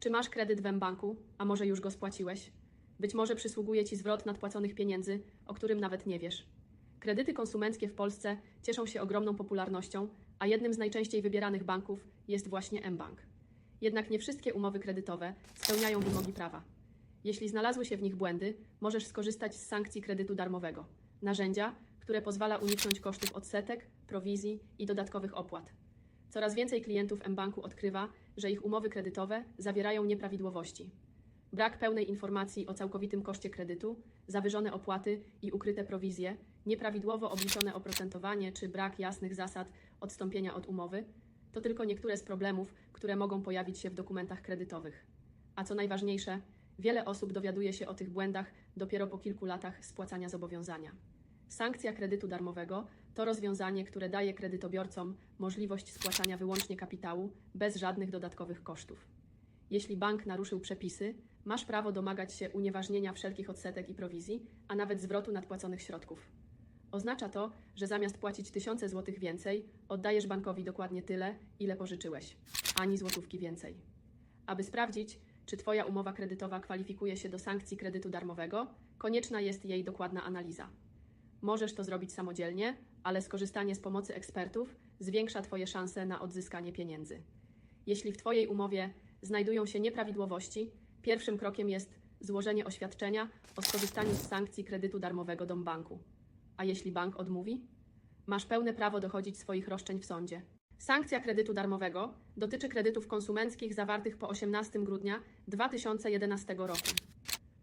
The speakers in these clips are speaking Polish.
Czy masz kredyt w mBanku, a może już go spłaciłeś? Być może przysługuje Ci zwrot nadpłaconych pieniędzy, o którym nawet nie wiesz. Kredyty konsumenckie w Polsce cieszą się ogromną popularnością, a jednym z najczęściej wybieranych banków jest właśnie mBank. Jednak nie wszystkie umowy kredytowe spełniają wymogi prawa. Jeśli znalazły się w nich błędy, możesz skorzystać z sankcji kredytu darmowego, narzędzia, które pozwala uniknąć kosztów odsetek, prowizji i dodatkowych opłat. Coraz więcej klientów mBanku odkrywa, że ich umowy kredytowe zawierają nieprawidłowości. Brak pełnej informacji o całkowitym koszcie kredytu, zawyżone opłaty i ukryte prowizje, nieprawidłowo obliczone oprocentowanie czy brak jasnych zasad odstąpienia od umowy to tylko niektóre z problemów, które mogą pojawić się w dokumentach kredytowych. A co najważniejsze, wiele osób dowiaduje się o tych błędach dopiero po kilku latach spłacania zobowiązania. Sankcja kredytu darmowego to rozwiązanie, które daje kredytobiorcom możliwość spłacania wyłącznie kapitału bez żadnych dodatkowych kosztów. Jeśli bank naruszył przepisy, masz prawo domagać się unieważnienia wszelkich odsetek i prowizji, a nawet zwrotu nadpłaconych środków. Oznacza to, że zamiast płacić tysiące złotych więcej, oddajesz bankowi dokładnie tyle, ile pożyczyłeś, ani złotówki więcej. Aby sprawdzić, czy Twoja umowa kredytowa kwalifikuje się do sankcji kredytu darmowego, konieczna jest jej dokładna analiza. Możesz to zrobić samodzielnie, ale skorzystanie z pomocy ekspertów zwiększa Twoje szanse na odzyskanie pieniędzy. Jeśli w Twojej umowie znajdują się nieprawidłowości, pierwszym krokiem jest złożenie oświadczenia o skorzystaniu z sankcji kredytu darmowego do banku. A jeśli bank odmówi? Masz pełne prawo dochodzić swoich roszczeń w sądzie. Sankcja kredytu darmowego dotyczy kredytów konsumenckich zawartych po 18 grudnia 2011 roku.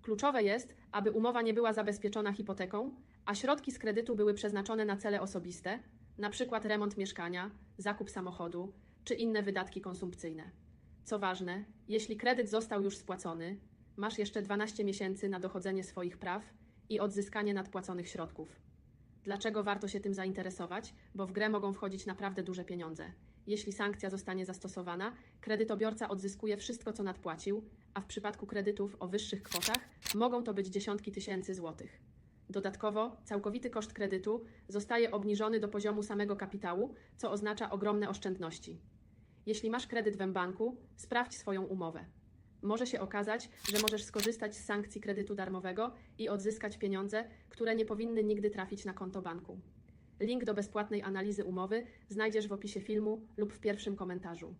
Kluczowe jest, aby umowa nie była zabezpieczona hipoteką, a środki z kredytu były przeznaczone na cele osobiste, np. remont mieszkania, zakup samochodu czy inne wydatki konsumpcyjne. Co ważne, jeśli kredyt został już spłacony, masz jeszcze 12 miesięcy na dochodzenie swoich praw i odzyskanie nadpłaconych środków. Dlaczego warto się tym zainteresować? Bo w grę mogą wchodzić naprawdę duże pieniądze. Jeśli sankcja zostanie zastosowana, kredytobiorca odzyskuje wszystko, co nadpłacił, a w przypadku kredytów o wyższych kwotach mogą to być dziesiątki tysięcy złotych. Dodatkowo całkowity koszt kredytu zostaje obniżony do poziomu samego kapitału, co oznacza ogromne oszczędności. Jeśli masz kredyt w mBanku, sprawdź swoją umowę. Może się okazać, że możesz skorzystać z sankcji kredytu darmowego i odzyskać pieniądze, które nie powinny nigdy trafić na konto banku. Link do bezpłatnej analizy umowy znajdziesz w opisie filmu lub w pierwszym komentarzu.